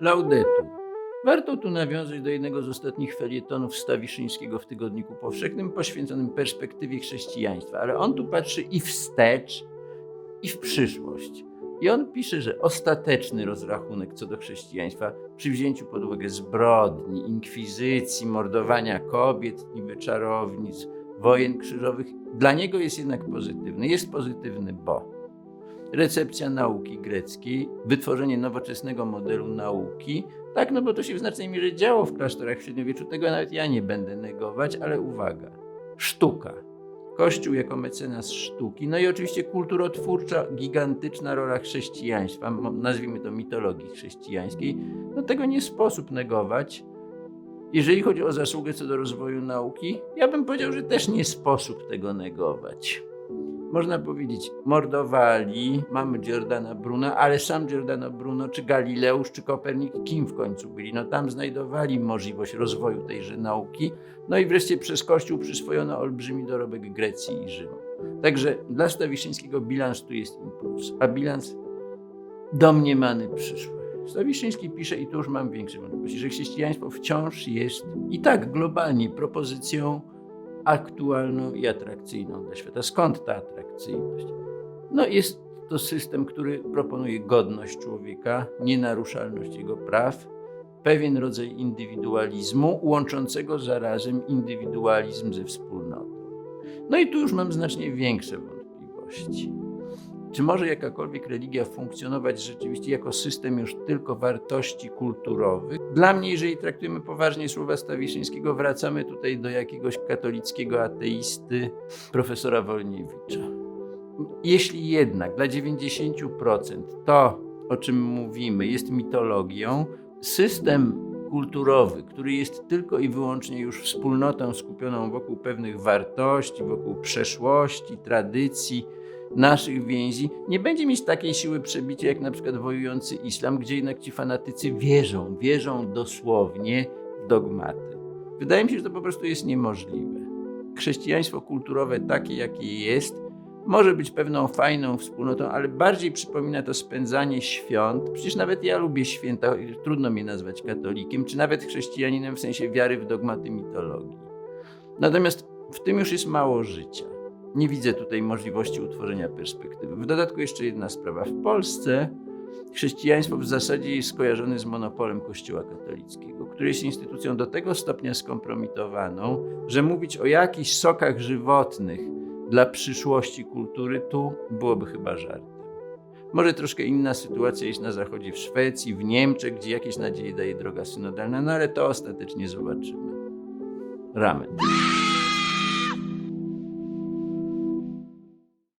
Laudetur. Warto tu nawiązać do jednego z ostatnich felietonów Stawiszyńskiego w Tygodniku Powszechnym poświęconym perspektywie chrześcijaństwa, ale on tu patrzy i wstecz, i w przyszłość. I on pisze, że ostateczny rozrachunek co do chrześcijaństwa przy wzięciu pod uwagę zbrodni, inkwizycji, mordowania kobiet, niby czarownic, wojen krzyżowych, dla niego jest jednak pozytywny. Jest pozytywny, bo recepcja nauki greckiej, wytworzenie nowoczesnego modelu nauki. Tak, no bo to się w znacznej mierze działo w klasztorach w średniowieczu, tego nawet ja nie będę negować, ale uwaga, sztuka. Kościół jako mecenas sztuki, no i oczywiście kulturotwórcza, gigantyczna rola chrześcijaństwa, nazwijmy to mitologii chrześcijańskiej, no tego nie sposób negować. Jeżeli chodzi o zasługę co do rozwoju nauki, ja bym powiedział, że też nie sposób tego negować można powiedzieć, mordowali, mamy Giordana Bruno, ale sam Giordano Bruno, czy Galileusz, czy Kopernik, kim w końcu byli? No tam znajdowali możliwość rozwoju tejże nauki. No i wreszcie przez Kościół przyswojono olbrzymi dorobek Grecji i Rzymu. Także dla Stawiszyńskiego bilans tu jest impuls, a bilans domniemany przyszły. Stawiszyński pisze, i tu już mam większe wątpliwości, że chrześcijaństwo wciąż jest i tak globalnie propozycją aktualną i atrakcyjną dla świata. Skąd ta atrakcyjność? No jest to system, który proponuje godność człowieka, nienaruszalność jego praw, pewien rodzaj indywidualizmu, łączącego zarazem indywidualizm ze wspólnotą. No i tu już mam znacznie większe wątpliwości. Czy może jakakolwiek religia funkcjonować rzeczywiście jako system już tylko wartości kulturowych? Dla mnie, jeżeli traktujemy poważnie słowa Stawiszyńskiego, wracamy tutaj do jakiegoś katolickiego ateisty, profesora Wolniewicza. Jeśli jednak dla 90% to, o czym mówimy, jest mitologią, system kulturowy, który jest tylko i wyłącznie już wspólnotą skupioną wokół pewnych wartości, wokół przeszłości, tradycji, naszych więzi, nie będzie mieć takiej siły przebicia jak na przykład wojujący islam, gdzie jednak ci fanatycy wierzą, wierzą dosłownie w dogmaty. Wydaje mi się, że to po prostu jest niemożliwe. Chrześcijaństwo kulturowe takie, jakie jest, może być pewną fajną wspólnotą, ale bardziej przypomina to spędzanie świąt. Przecież nawet ja lubię święta, trudno mnie nazwać katolikiem, czy nawet chrześcijaninem w sensie wiary w dogmaty mitologii. Natomiast w tym już jest mało życia. Nie widzę tutaj możliwości utworzenia perspektywy. W dodatku jeszcze jedna sprawa. W Polsce chrześcijaństwo w zasadzie jest skojarzone z monopolem Kościoła katolickiego, który jest instytucją do tego stopnia skompromitowaną, że mówić o jakichś sokach żywotnych dla przyszłości kultury tu byłoby chyba żartem. Może troszkę inna sytuacja jest na zachodzie, w Szwecji, w Niemczech, gdzie jakieś nadzieje daje droga synodalna, no ale to ostatecznie zobaczymy. Ramen.